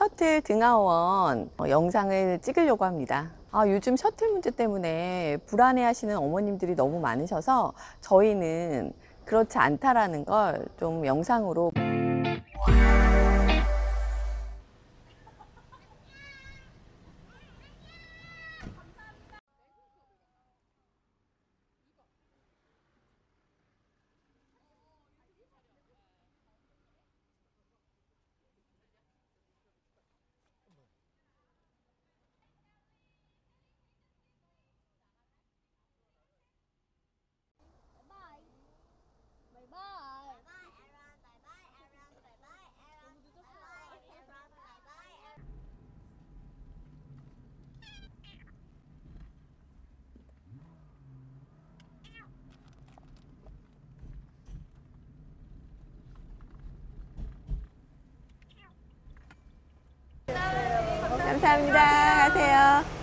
셔틀 등하원 어, 영상을 찍으려고 합니다. 아, 요즘 셔틀 문제 때문에 불안해 하시는 어머님들이 너무 많으셔서 저희는 그렇지 않다라는 걸 좀 영상으로 감사합니다. 가세요.